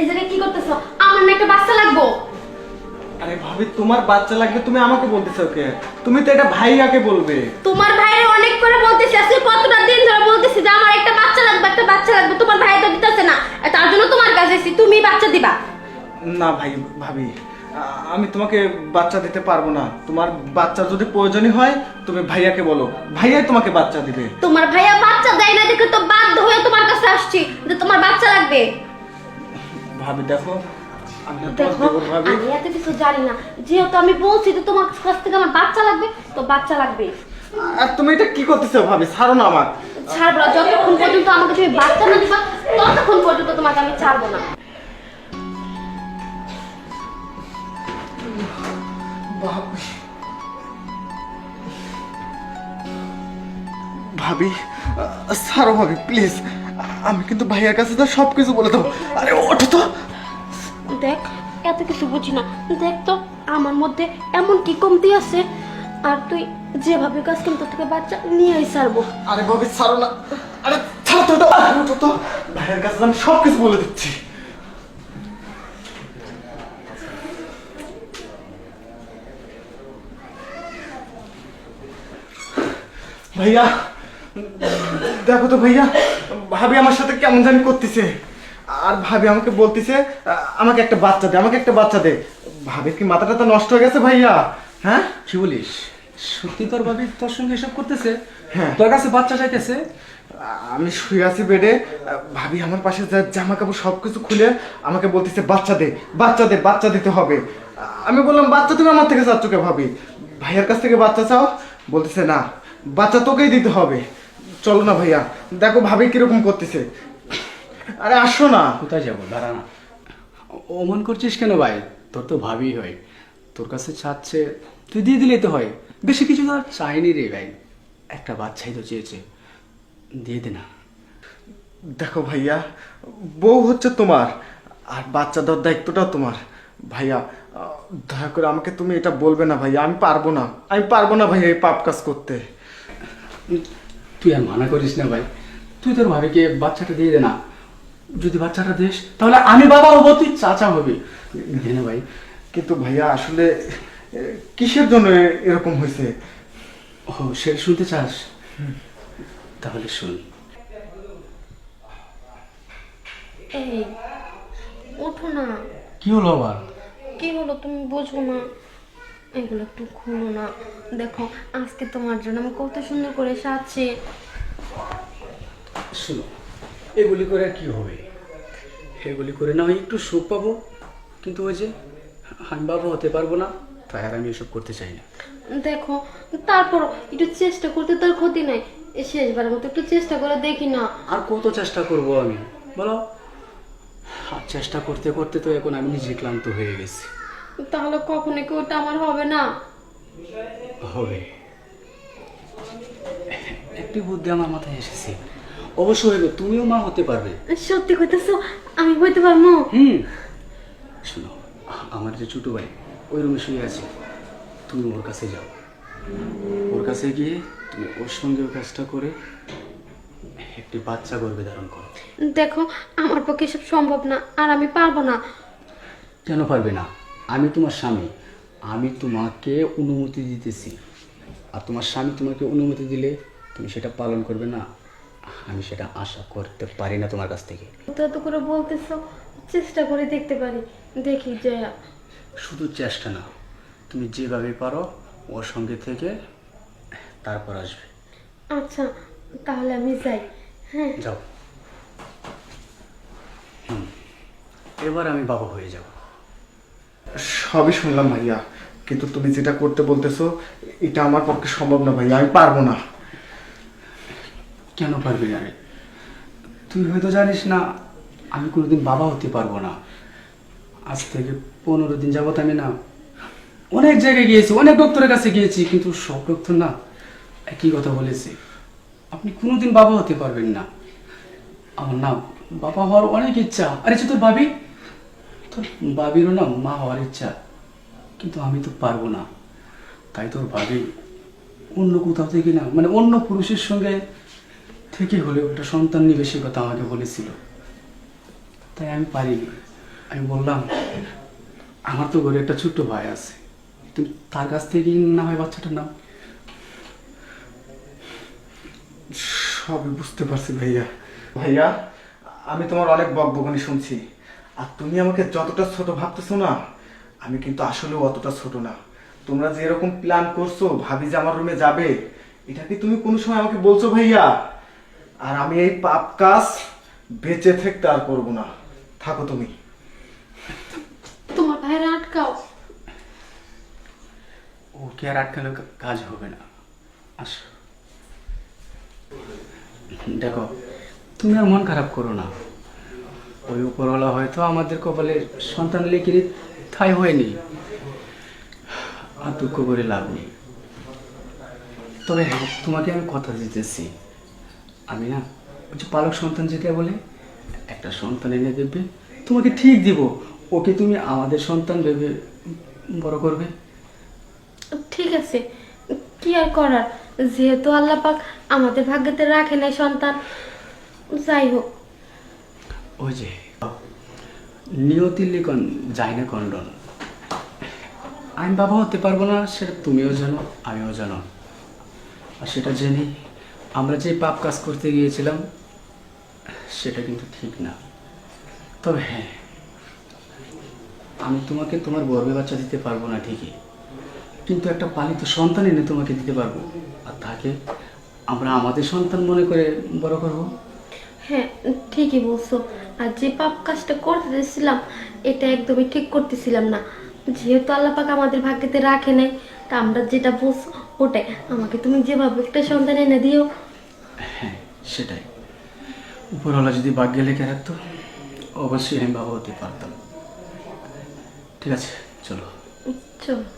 এই জায়গায় কি করতেছো? আমার না একটা বাচ্চা লাগবো। আরে ভাবি তোমার বাচ্চা লাগবে তুমি আমাকে বলতেছো ওকে তুমি তো এটা ভাইয়াকে বলবে। তোমার ভাইয়ের অনেক করে বলতেছি আজকে কতটা দিন ধরে বলতেছি যে আমার একটা বাচ্চা লাগবে একটা বাচ্চা লাগবে তোমার ভাই তো দিতেছে না। তার জন্য তোমার কাছে এসেছি তুমি বাচ্চা দিবা। না ভাই ভাবি আমি তোমাকে বাচ্চা দিতে পারব না। তোমার বাচ্চা যদি প্রয়োজনই হয় তুমি ভাইয়াকে বলো। ভাইয়াই তোমাকে বাচ্চা দিবে। তোমার ভাইয়া বাচ্চা দেয় না দেখে তো বাধ্য হয়ে তোমার কাছে আসছি যে তোমার বাচ্চা লাগবে। ভাবি দেখো। আমি না দেখো ভাবি। আমি এত কিছু জানি না। যেহেতু আমি বলছি যে তোমার কাছ থেকে আমার বাচ্চা লাগবে তো বাচ্চা লাগবে। আর তুমি এটা কি করতেছো ভাবি? ছাড়ো না আমার ছাড়বো না যতক্ষণ পর্যন্ত আমাকে তুমি বাচ্চা না দিবা ততক্ষণ পর্যন্ত তোমাকে আমি ছাড়বো না। ভাবি ভাবি আহ, ছাড়ো ভাবি প্লিজ। আমি কিন্তু ভাইয়ার কাছে তো সব কিছু বলে দেবো। আরে ওঠো তো। দেখ, এত কিছু বুঝি না। দেখ তো, আমার মধ্যে এমন কি কমতি আছে, আর তুই যেভাবে কাজ কিন্তু থেকে বাচ্চা নিয়েই ছাড়বো। আরে ভাবি ছাড়ো না। আরে ছাড়ো তো ওঠো তো ভাইয়ের কাছে আমি সব কিছু বলে দিচ্ছি। ভাইয়া, দেখো তো ভাইয়া, ভাবি আমার সাথে কেমন জানি করতেছে। আর ভাবি আমাকে বলতেছে আমাকে একটা বাচ্চা দে আমাকে একটা বাচ্চা দে। ভাবির কি মাথাটা তো নষ্ট হয়ে গেছে ভাইয়া? হ্যাঁ? কি বলিস? সত্যি তোর ভাবি তোর সঙ্গে এসব করতেছে? হ্যাঁ। তোর কাছে বাচ্চা চাইতেছে? আমি শুয়ে আছি বেডে। ভাবি আমার পাশে যা জামা কাপড় সব কিছু খুলে আমাকে বলতেছে বাচ্চা দে বাচ্চা দে বাচ্চা দিতে হবে। আমি বললাম বাচ্চা তুমি আমার থেকে চাচ্ছ কে ভাবি? ভাইয়ার কাছ থেকে বাচ্চা চাও? বলতেছে না বাচ্চা তোকেই দিতে হবে। চলো না ভাইয়া দেখো ভাবি কীরকম করতেছে। আরে আসো না। কোথায় যাব? দাঁড়া না। অমন করছিস কেন ভাই? তোর তো ভাবি হয়। তোর কাছে চাচ্ছে তুই দিয়ে দিলেই তো হয়। বেশি কিছু তো আর চাইনি রে ভাই। একটা বাচ্চাই তো চেয়েছে। দিয়ে দে না। দেখো ভাইয়া বউ হচ্ছে তোমার আর বাচ্চা দেওয়ার দায়িত্বটাও তোমার। ভাইয়া দয়া করে আমাকে তুমি এটা বলবে না ভাইয়া আমি পারব না। আমি পারব না ভাইয়া এই পাপ কাজ করতে। তুই আর মানা করিস না ভাই। তুই তোর ভাবিকে বাচ্চাটা দিয়ে দে না। যদি বাচ্চাটা দিস তাহলে আমি বাবা হব তুই চাচা হবি। দে না ভাই। কিন্তু ভাইয়া আসলে কিসের জন্য এরকম হয়েছে? ও সে শুনতে চাস? তাহলে শুন। এই ওঠো না। কি হলো আবার? কি হলো তুমি বোঝো না। এগুলো একটু খুলো না। দেখো আজকে তোমার জন্য আমি কত সুন্দর করে সাজছি। শুনো এগুলি করে আর কি হবে? এগুলি করে না হয় একটু সুখ পাবো। কিন্তু ওই যে আমি বাবা হতে পারব না। তাই আর আমি এসব করতে চাই না। দেখো তারপর একটু চেষ্টা করতে তার ক্ষতি নাই। শেষবারের মতো একটু চেষ্টা করে দেখি না। আর কত চেষ্টা করব আমি? বলো? আর চেষ্টা করতে করতে তো এখন আমি নিজে ক্লান্ত হয়ে গেছি। তাহলে কখনো কি ওটা আমার হবে না? হবে। একটি বুদ্ধি আমার মাথায় এসেছে। অবশ্য হইবে তুমিও মা হতে পারবে। সত্যি কইতেছো আমি বইতে পারব? হুম। শোনো আমার যে ছোট ভাই ওই রুমে শুয়ে আছে। তুমি ওর কাছে যাও। ওর কাছে গিয়ে তুমি ওর সঙ্গে ওই কাজটা করে একটি বাচ্চা গর্ভে ধারণ করো। দেখো আমার পক্ষে সব সম্ভব না আর আমি পারব না। কেন পারবে না? আমি তোমার স্বামী। আমি তোমাকে অনুমতি দিতেছি। আর তোমার স্বামী তোমাকে অনুমতি দিলে তুমি সেটা পালন করবে না। আমি সেটা আশা করতে পারি না তোমার কাছ থেকে। তো এত করে বলতেছো চেষ্টা করে দেখতে পারি। দেখি যে শুধু চেষ্টা না তুমি যেভাবে পারো ওর সঙ্গে থেকে তারপর আসবে। আচ্ছা তাহলে আমি যাই। হ্যাঁ। যাও। হুম এবার আমি বাবা হয়ে যাব। সবই শুনলাম ভাইয়া কিন্তু তুমি যেটা করতে বলতেছো এটা আমার পক্ষে সম্ভব না ভাইয়া আমি পারব না। কেন পারবি না রে? তুই হয়তো জানিস না, আমি কোনোদিন বাবা হতে পারব না। আজ থেকে পনেরো দিন যাবত আমি না অনেক জায়গায় গিয়েছি, অনেক ডক্টরের কাছে গিয়েছি, কিন্তু সব ডক্টর না একই কথা বলেছে। আপনি কোনোদিন বাবা হতে পারবেন না। আমার না বাবা হওয়ার অনেক ইচ্ছা। আরে যে তোর ভাবি? তোর বাবিরও না মা হওয়ার ইচ্ছা। কিন্তু আমি তো পারব না। তাই তোর ভাবি অন্য কোথাও থেকে না মানে অন্য পুরুষের সঙ্গে থেকে হলেও একটা সন্তান নিবে সে কথা আমাকে বলেছিল। তাই আমি পারিনি। আমি বললাম, আমার তো ঘরে একটা ছোট্ট ভাই আছে। তুমি তার কাছ থেকে না হয় বাচ্চাটার নাম সবই বুঝতে পারছি ভাইয়া। ভাইয়া, আমি তোমার অনেক বকবকানি শুনছি। আর তুমি আমাকে যতটা ছোট ভাবতেছো না, আমি কিন্তু আসলেও অতটা ছোট না। তোমরা যে এরকম প্ল্যান করছ, ভাবি যে আমার রুমে যাবে, এটা কি তুমি কোনো সময় আমাকে বলছো ভাইয়া? আর আমি এই পাপ কাজ বেঁচে থাকতে আর করব না। থাকো তুমি। তোমার ভাইয়ের আটকাও। ওকে আর আটকালে কাজ হবে না। আসো। দেখো তুমি আর মন খারাপ করো না। ওই উপরওয়ালা হয়তো আমাদের কপালে সন্তান লিখে ঠাই হয়নি। আর দুঃখ করে লাভ নেই। তবে হ্যাঁ তোমাকে আমি কথা দিতেছি। আমি না যে পালক সন্তান যেটা বলে একটা সন্তান এনে দেবে তোমাকে ঠিক দিব ওকে তুমি আমাদের সন্তান ভেবে বড় করবে। ঠিক আছে কি আর করার? যেহেতু আল্লাহ পাক আমাদের ভাগ্যতে রাখে নাই সন্তান যাই হোক। ওই যে নিয়তির লিখন যায় না কন্ডন আমি বাবা হতে পারব না সেটা তুমিও জানো আমিও জানো। আর সেটা জেনে আমরা যে পাপ কাজ করতে গিয়েছিলাম, সেটা কিন্তু ঠিক না। তবে হ্যাঁ আমি তোমাকে তোমার গর্বে বাচ্চা দিতে পারব না ঠিকই, কিন্তু একটা পালিত সন্তান এনে তোমাকে দিতে পারব, আর তাকে আমরা আমাদের সন্তান মনে করে বড় করব। হ্যাঁ ঠিকই বলছো। আর যে পাপ কাজটা করতে দিয়েছিলাম, এটা একদমই ঠিক করতেছিলাম না। যেহেতু আল্লাহ পাক আমাদের ভাগ্যতে রাখে নাই, তা আমরা যেটা বলছো ওটাই। আমাকে তুমি যেভাবে একটা সন্তান এনে দিও। হ্যাঁ সেটাই। উপরওয়ালা যদি ভাগ্যে লেখে রাখতো অবশ্যই আমি বাবা হতে পারতাম। ঠিক আছে চলো। চলো।